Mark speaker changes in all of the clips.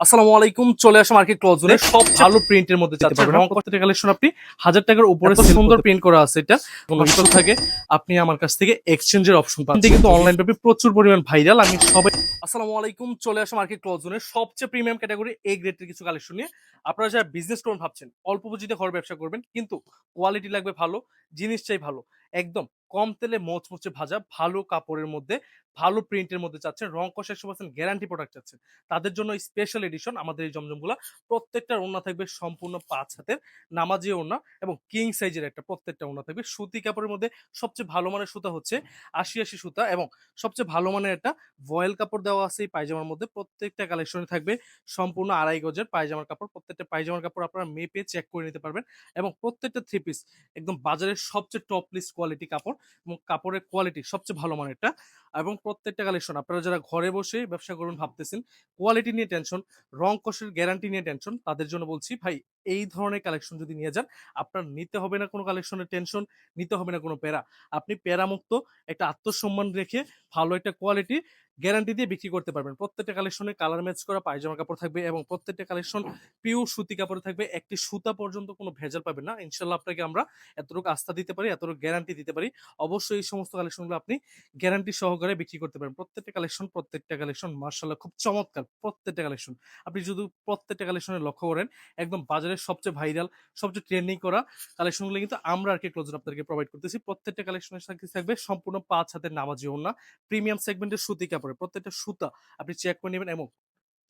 Speaker 1: আসসালামু আলাইকুম চলে আসা মার্কেট ক্লোজ জোনে সব ভালো প্রিন্টের মধ্যে চাচ্ছে রং কস্টের কালেকশন আপনি হাজার টাকার উপরে সুন্দর প্রিন্ট করা আছে এটা। কোনো থাকে আপনি আমার কাছ থেকে এক্সচেঞ্জের অপশন এটা কিন্তু অনলাইন পেপে প্রচুর পরিমাণ ভাইরাল আমি সবাই আসসালামু আলাইকুম চলে আসা মার্কেট ক্লোজ জোনে সবচেয়ে প্রিমিয়াম ক্যাটাগরি এ গ্রেডের কিছু কালেকশন নিয়ে। আপনারা যারা বিজনেস করুন ভাবছেন অল্প পুঁজিতে ঘর ব্যবসা করবেন কিন্তু কোয়ালিটি লাগবে ভালো জিনিস চাই ভালো। একদম কম তেলে মোচমোচে ভাজা ভালো কাপড়ের মধ্যে ভালো প্রিন্টের মধ্যে চাচ্ছেন, রং কষা একশো পার্সেন্ট গ্যারান্টি প্রোডাক্ট চাচ্ছেন। তাদের জন্য স্পেশাল এডিশন আমাদের এই জমজমগুলো প্রত্যেকটার ওড়না থাকবে সম্পূর্ণ পাঁচ হাতের নামাজি ওড়না এবং কিং সাইজের একটা প্রত্যেকটা ওড়না থাকবে। সুতি কাপড়ের মধ্যে সবচেয়ে ভালো মানের সুতা হচ্ছে আশি আশি সুতা এবং সবচেয়ে ভালো মানের একটা ভয়েল কাপড় দেওয়া আছে এই পায়জামার মধ্যে। প্রত্যেকটা কালেকশনে থাকবে সম্পূর্ণ আড়াই গজের পায়জামার কাপড়। প্রত্যেকটা পায়জামার কাপড় আপনারা মেপে চেক করে নিতে পারবেন এবং প্রত্যেকটা থ্রি পিস একদম বাজারের সবচেয়ে টপ লিস্ট কোয়ালিটি কাপড় এবং কাপড়ের কোয়ালিটি সবচেয়ে ভালো মানেরটা এবং প্রত্যেকটা কালেকশন আপনারা যারা ঘরে বসে ব্যবসা করুন ভাবতেছেন কোয়ালিটি নিয়ে টেনশন রং কষের গ্যারান্টি নিয়ে টেনশন তাদের জন্য বলছি, ভাই, এই ধরনের কালেকশন যদি নিয়ে যান, আপনার নিতে হবে না কোনো কালেকশনের টেনশন নিতে হবে না কোনো প্যারা। আপনি প্যারামুক্ত একটা আত্মসম্মান রেখে ভালো একটা কোয়ালিটি গ্যারান্টি দিয়ে বিক্রি করতে পারবেন। প্রত্যেকটা কালেকশনে কালার ম্যাচ করা পায়জামা কাপড় থাকবে এবং প্রত্যেকটা কালেকশন পিওর সুতি কাপড় থাকবে। একটি সুতা পর্যন্ত কোনো ভেজাল পাবেন না। ইনশাল্লাহ আপনাকে আমরা এতটুকু আস্থা দিতে পারি, এতটুকু গ্যারান্টি দিতে পারি। অবশ্যই এই সমস্ত কালেকশনগুলো আপনি গ্যারান্টি সহকারে বিক্রি করতে পারেন প্রত্যেকটা কালেকশন প্রত্যেকটা কালেকশন মার্শাল্লাহ খুব চমৎকার প্রত্যেকটা কালেকশন আপনি যদি প্রত্যেকটা কালেকশনে লক্ষ্য করেন, একদম বাজারের সবচেয়ে ভাইরাল সবচেয়ে ট্রেন্ডিং করা কালেকশনগুলো কিন্তু আমরা আর কি ক্লোজ আপনাদেরকে প্রোভাইড করতেছি। প্রত্যেকটা কালেকশনের সাথে থাকবে, সম্পূর্ণ পাঁচ হাতের নামাজি ওড়না। প্রিমিয়াম সেগমেন্টের সুতি কাপড়ে। প্রত্যেকটা সুতা আপনি চেক করে নেবেন এবং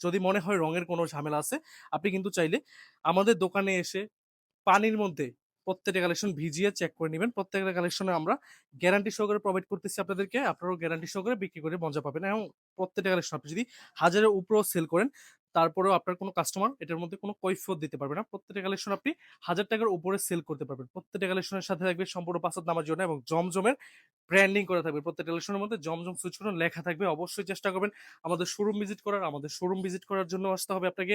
Speaker 1: যদি মনে হয় রঙের কোনো ঝামেলা আছে, আপনি কিন্তু চাইলে আমাদের দোকানে এসে পানির মধ্যে প্রত্যেকটা কালেকশন ভিজিয়ে চেক করে নেবেন। প্রত্যেকটা কালেকশনে আমরা গ্যারান্টি সহকারে প্রোভাইড করতেছি আপনাদেরকে। আপনারাও গ্যারান্টি সহকারে বিক্রি করে মজা পাবেন। এবং প্রত্যেকটা কালেকশন আপনি যদি হাজারের উপরেও সেল করেন তারপরেও আপনার কোনো কাস্টমার এটার মধ্যে কোনো কৈফিয়ত দিতে পারবে না। প্রত্যেকটা কালেকশন আপনি হাজার টাকার উপরে সেল করতে পারবেন। প্রত্যেকটা কালেকশনের সাথে থাকবে সম্পূর্ণ পাসাদ নামার জন্য এবং জমজমের ব্র্যান্ডিং করা থাকবে। প্রত্যেকটা কালেকশনের মধ্যে জমজম করে লেখা থাকবে। অবশ্যই চেষ্টা করবেন আমাদের শোরুম ভিজিট করার। আমাদের শোরুম ভিজিট করার জন্য আসতে হবে আপনাকে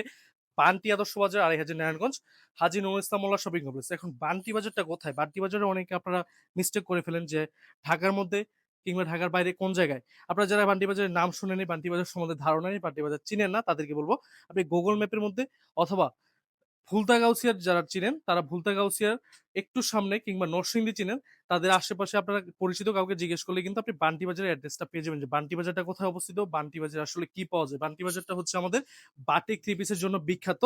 Speaker 1: বান্টি আদর্শ বাজার, আড়াই হাজার নারায়ণগঞ্জ, হাজি নুর ইসলামুল্লাহ শপিং কমপ্লেক্স। এখন বান্টি বাজারটা কোথায়? বান্টি বাজারে অনেকে আপনারা মিস্টেক করে ফেলেন যে ঢাকার মধ্যে কিংবা ঢাকার বাইরে কোন জায়গায়? আপনারা যারা বান্টি বাজারের নাম শুনেনি বান্টি বাজার সম্বন্ধে ধারণা নেই বান্টি বাজার চিনেন না, তাদেরকে বলব, আপনি গুগল ম্যাপের মধ্যে অথবা ভুলতা গাউসিয়ার যারা চিনেন, তারা ভুলতা গাউসিয়ার একটু সামনে কিংবা নরসিংদী চিনেন, তাদের আশেপাশে আপনারা পরিচিত কাউকে জিজ্ঞেস করলে কিন্তু আপনি বান্টি বাজারের অ্যাড্রেসটা পেয়ে যাবেন যে বান্টি বাজারটা কোথায় অবস্থিত, বান্টি বাজার আসলে কি পাওয়া যায়? বান্টি বাজারটা হচ্ছে আমাদের বাটিক থ্রি পিসের জন্য বিখ্যাত,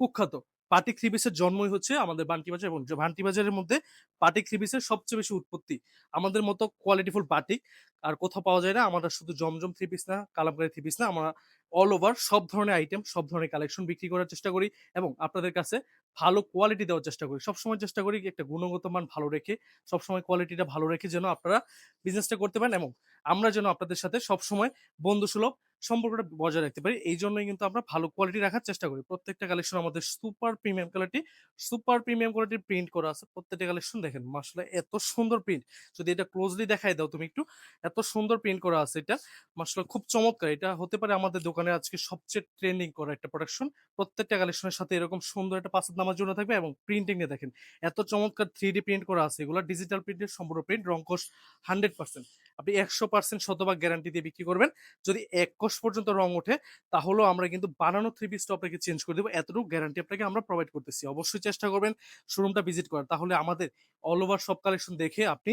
Speaker 1: কুখ্যাত বাটিক থ্রি জন্মই হচ্ছে আমাদের বান্টি বাজার এবং ভান্টি বাজারের মধ্যে বাটিক থ্রি সবচেয়ে বেশি উৎপত্তি। আমাদের মতো কোয়ালিটিফুল বাটিক আর কোথাও পাওয়া যায় না। আমরা শুধু জমজম থ্রি পিস না, কালামকারি থ্রি পিস না, আমরা অল ওভার সব ধরনের আইটেম সব ধরনের কালেকশন বিক্রি করার চেষ্টা করি এবং আপনাদের কাছে ভালো কোয়ালিটি দেওয়ার চেষ্টা করি। সবসময় চেষ্টা করি একটা গুণগত মান ভালো রেখে, সবসময় কোয়ালিটিটা ভালো রেখে যেন আপনারা বিজনেসটা করতে পারেন এবং আমরা যেন আপনাদের সাথে সবসময় বন্ধু সুলভ সম্পর্কটা বজায় রাখতে পারি। এই জন্যই কিন্তু আমরা ভালো কোয়ালিটি রাখার চেষ্টা করি। প্রত্যেকটা কালেকশন আমাদের super premium quality super premium কোয়ালিটির প্রিন্ট করা আছে। প্রত্যেকটা কালেকশন দেখেন মাসলে এত সুন্দর প্রিন্ট যদি এটা ক্লোজলি দেখাই দাও তুমি একটু, এত সুন্দর প্রিন্ট করা আছে এটা। মাসলে খুব চমৎকার। এটা হতে পারে আমাদের দোকানে আজকে সবচেয়ে ট্রেন্ডিং করা একটা প্রোডাকশন প্রত্যেকটা কালেকশনের সাথে এরকম সুন্দর একটা পাসাদ নামার জন্য থাকবে এবং প্রিন্টিং এ দেখেন। এত চমৎকার থ্রি ডি প্রিন্ট করা আছে। এগুলো ডিজিটাল প্রিন্টের সম্পূর্ণ প্রিন্ট রংকশ হান্ড্রেড পার্সেন্ট আপনি একশো পার্সেন্ট শতভাগ গ্যারান্টি দিয়ে বিক্রি করবেন। যদি এক কোষ পর্যন্ত রং ওঠে, তাহলেও আমরা কিন্তু বানানো থ্রি পিসটা আপনাকে চেঞ্জ করে দেবো। এতটুকু গ্যারান্টি আপনাকে আমরা প্রোভাইড করতেছি। অবশ্যই চেষ্টা করবেন শোরুমটা ভিজিট করার। তাহলে আমাদের অল ওভার সব কালেকশন দেখে আপনি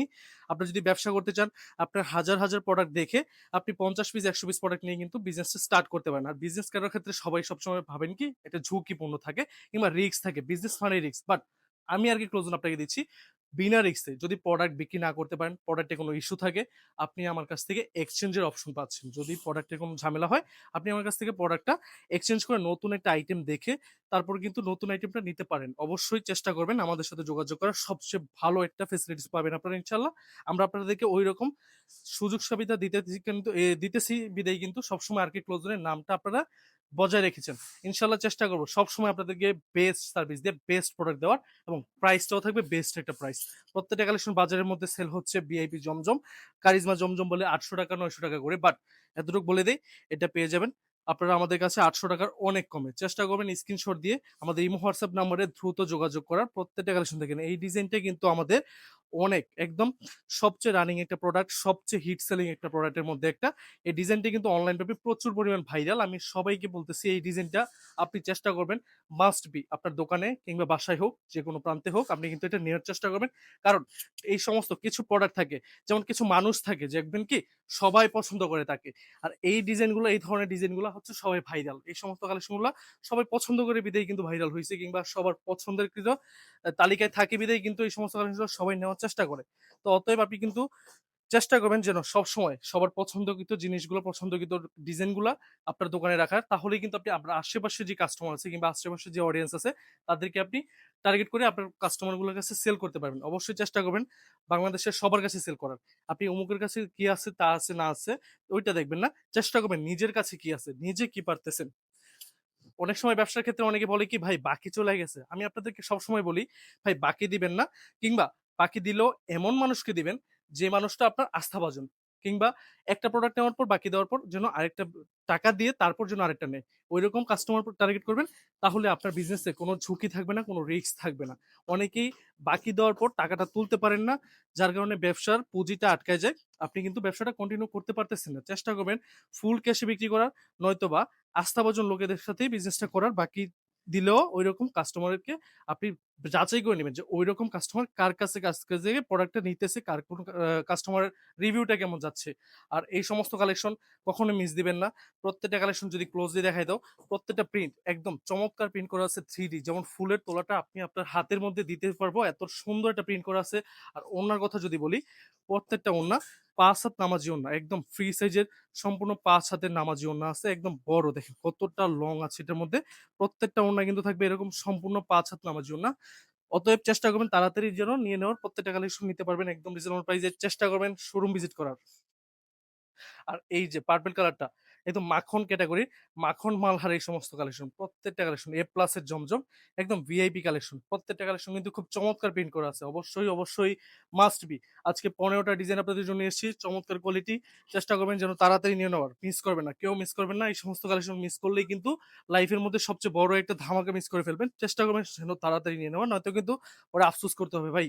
Speaker 1: আপনি যদি ব্যবসা করতে চান, আপনার হাজার হাজার প্রোডাক্ট দেখে আপনি পঞ্চাশ পিস একশো পিস প্রোডাক্ট নিয়ে কিন্তু বিজনেসটা স্টার্ট করতে পারেন। আর বিজনেস করার ক্ষেত্রে সবাই সবসময় ভাবেন কি? এটা ঝুঁকিপূর্ণ থাকে কিংবা রিস্ক থাকে। বিজনেস মানে রিস্ক বাট আমি আর কি ক্লোজন আপনাকে দিচ্ছি। বিনা রিক্সে যদি প্রোডাক্ট বিক্রি না করতে পারেন প্রোডাক্টে কোনো ইস্যু থাকে, আপনি আমার কাছ থেকে এক্সচেঞ্জের অপশন পাচ্ছেন। যদি প্রোডাক্টে কোনো ঝামেলা হয়, আপনি আমার কাছ থেকে প্রোডাক্টটা এক্সচেঞ্জ করে নতুন একটা আইটেম দেখে, তারপর কিন্তু নতুন আইটেমটা নিতে পারেন। অবশ্যই চেষ্টা করবেন আমাদের সাথে যোগাযোগ করার। সবচেয়ে ভালো একটা ফেসিলিটিস পাবেন আপনারা ইনশাল্লাহ আমরা আপনাদেরকে ওই রকম সুযোগ সুবিধা দিতে কিন্তু দিতেছি। বিদায় কিন্তু সবসময় আর কি ক্লোজনের নামটা আপনারা বজায় রেখেছেন। ইনশাল্লাহ চেষ্টা করব সবসময় আপনাদেরকে বেস্ট সার্ভিস দিয়ে বেস্ট প্রোডাক্ট দেওয়ার এবং প্রাইসটাও থাকবে বেস্ট একটা প্রাইস প্রত্যেকটা কালেকশন বাজারের মধ্যে সেল হচ্ছে বিআইপি জমজম। কারিজমা জমজম বলে আটশো টাকা, নয়শো টাকা করে। বাট এতটুকু বলে দিই, এটা পেয়ে যাবেন। আপনারা আমাদের কাছে আটশো টাকার অনেক কমে। চেষ্টা করবেন স্ক্রিনশট দিয়ে আমাদের ইমো, হোয়াটসঅ্যাপ নাম্বারে দ্রুত যোগাযোগ করার। প্রত্যেকটা কালেকশন দেখেন এই ডিজাইনটা কিন্তু আমাদের অনেক, একদম সবচেয়ে রানিং একটা প্রোডাক্ট সবচেয়ে হিট সেলিং একটা প্রোডাক্টের মধ্যে একটা। এই ডিজাইনটা কিন্তু অনলাইন পেপে প্রচুর পরিমাণ ভাইরাল আমি সবাইকে বলতেছি, এই ডিজাইনটা আপনি চেষ্টা করবেন মাস্ট বি আপনার দোকানে কিংবা বাসায় হোক যে কোনো প্রান্তে হোক, আপনি কিন্তু এটা নেওয়ার চেষ্টা করবেন। কারণ এই সমস্ত কিছু প্রোডাক্ট থাকে, যেমন কিছু মানুষ থাকে, যে একদিন কি সবাই পছন্দ করে তাকে। আর এই ডিজাইনগুলো এই ধরনের ডিজাইনগুলো হচ্ছে সবাই ভাইরাল এই সমস্ত কালেকশনগুলো সবাই পছন্দ করে বিদেই কিন্তু ভাইরাল হয়েছে কিংবা সবার পছন্দের কৃত তালিকায় থাকে বিদেই কিন্তু এই সমস্ত কালেকশনগুলো সবাই নেওয়ার চেষ্টা করে। তো অতএব আপনি কিন্তু চেষ্টা করবেন যেন সব সময় সবার পছন্দকৃত জিনিসগুলো, পছন্দকৃত ডিজাইনগুলো আপনার দোকানে রাখার। তাহলে কিন্তু আপনি আপনার আশেপাশে যে কাস্টমার আছে কিংবা আশেপাশে যে অডিয়েন্স আছে, তাদেরকে আপনি টার্গেট করে আপনার কাস্টমারগুলোর কাছে সেল করতে পারবেন। অবশ্যই চেষ্টা করবেন বাংলাদেশের সবার কাছে সেল করার। আপনি অমুকের কাছে কি আছে, তা আছে, না আছে, ওইটা দেখবেন না। চেষ্টা করবেন নিজের কাছে কি আছে, নিজে কি পারতেছেন। অনেক সময় ব্যবসার ক্ষেত্রে অনেকে বলে কি, ভাই, বাকি চলে গেছে। আমি আপনাদেরকে সবসময় বলি, ভাই, বাকি দিবেন না। কিংবা, বাকি দিলেও এমন মানুষকে দিবেন যে মানুষটা আপনার আস্থাভাজন কিংবা একটা প্রোডাক্ট নেওয়ার পর বাকি দেওয়ার পর যেন আরেকটা টাকা দিয়ে তারপর যেন আরেকটা নেয়। ওই রকম কাস্টমার টার্গেট করবেন, তাহলে আপনার বিজনেসে কোনো ঝুঁকি থাকবে না, কোনো রিস্ক থাকবে না। অনেকেই বাকি দেওয়ার পর টাকাটা তুলতে পারেন না, যার কারণে ব্যবসার পুঁজিটা আটকায় যায়। আপনি কিন্তু ব্যবসাটা কন্টিনিউ করতে পারতেছেন না। চেষ্টা করবেন ফুল ক্যাশে বিক্রি করার, নয়তোবা আস্থাভাজন লোকেদের সাথেই বিজনেসটা করার। বাকি দিলেও ওই রকম কাস্টমারকে আপনি যাচাই করে নেবেন যে ওই রকম কাস্টমার কার কাছে কাছ থেকে প্রোডাক্টটা নিতেছে, কার কোন কাস্টমারের রিভিউটা কেমন যাচ্ছে। আর এই সমস্ত কালেকশন কখনো মিস দিবেন না। প্রত্যেকটা কালেকশন যদি ক্লোজলি দেখাই দাও, প্রত্যেকটা প্রিন্ট একদম চমৎকার প্রিন্ট করা আছে থ্রি ডি যেমন ফুলের তোলাটা আপনি আপনার হাতের মধ্যে দিতে পারব, এত সুন্দর একটা প্রিন্ট করা আছে। আর ওনার কথা যদি বলি, প্রত্যেকটা ওনা পাঁচ হাত নামাজি ওনা একদম ফ্রি সাইজের সম্পূর্ণ পাঁচ হাতের নামাজি ওনা আছে, একদম বড়। দেখেন কতটা লং আছে এটার মধ্যে। প্রত্যেকটা ওনা কিন্তু থাকবে এরকম সম্পূর্ণ পাঁচ হাত নামাজি ওনা অতএব চেষ্টা করবেন তাড়াতাড়ি যেন নিয়ে নেওয়ার। প্রত্যেকটা কালেকশন নিতে পারবেন একদম রিজনেবল প্রাইসে চেষ্টা করবেন শোরুম ভিজিট করার। আর এই যে পার্পল কালারটা একদম মাখন ক্যাটাগরি মাখন, মালহার এই সমস্ত কালেকশন প্রত্যেকটা কালেকশন এ প্লাসের জমজম, একদম ভিআইপি কালেকশন প্রত্যেকটা কালেকশন কিন্তু খুব চমৎকার প্রিন্ট করা আছে, অবশ্যই অবশ্যই মাস্ট বি আজকে পনেরোটা ডিজাইন আপনাদের জন্য এসেছি, চমৎকার কোয়ালিটি চেষ্টা করবেন যেন তাড়াতাড়ি নিয়ে নেওয়ার মিস করবেন না, কেউ মিস করবেন না, এই সমস্ত কালেকশন মিস করলেই কিন্তু লাইফের মধ্যে সবচেয়ে বড় একটা ধামাকা মিস করে ফেলবেন, চেষ্টা করবেন যেন তাড়াতাড়ি নিয়ে নেওয়ার, নয়তো কিন্তু ওরা আফসোস করতে হবে, ভাই।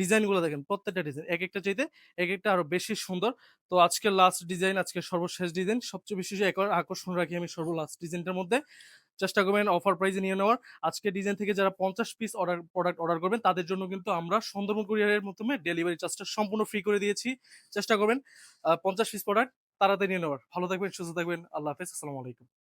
Speaker 1: ডিজাইনগুলো দেখেন, প্রত্যেকটা ডিজাইন এক একটা চাইতে এক একটা আরও বেশি সুন্দর। তো আজকের লাস্ট ডিজাইন আজকের সর্বশেষ ডিজাইন সবচেয়ে বেশি আকর্ষণ রাখি আমি সর্ব লাস্ট ডিজাইনটার মধ্যে। চেষ্টা করবেন অফার প্রাইসে নিয়ে নেওয়ার। আজকে ডিজাইন থেকে যারা পঞ্চাশ পিস অর্ডার প্রোডাক্ট অর্ডার করবেন, তাদের জন্য কিন্তু আমরা সুন্দরবন কুরিয়ারের মাধ্যমে ডেলিভারি চার্জটা সম্পূর্ণ ফ্রি করে দিয়েছি। চেষ্টা করবেন পঞ্চাশ পিস প্রোডাক্ট তাড়াতাড়ি নিয়ে নেওয়ার। ভালো থাকবেন, সুস্থ থাকবেন, আল্লাহ হাফেজ, আসসালামু আলাইকুম।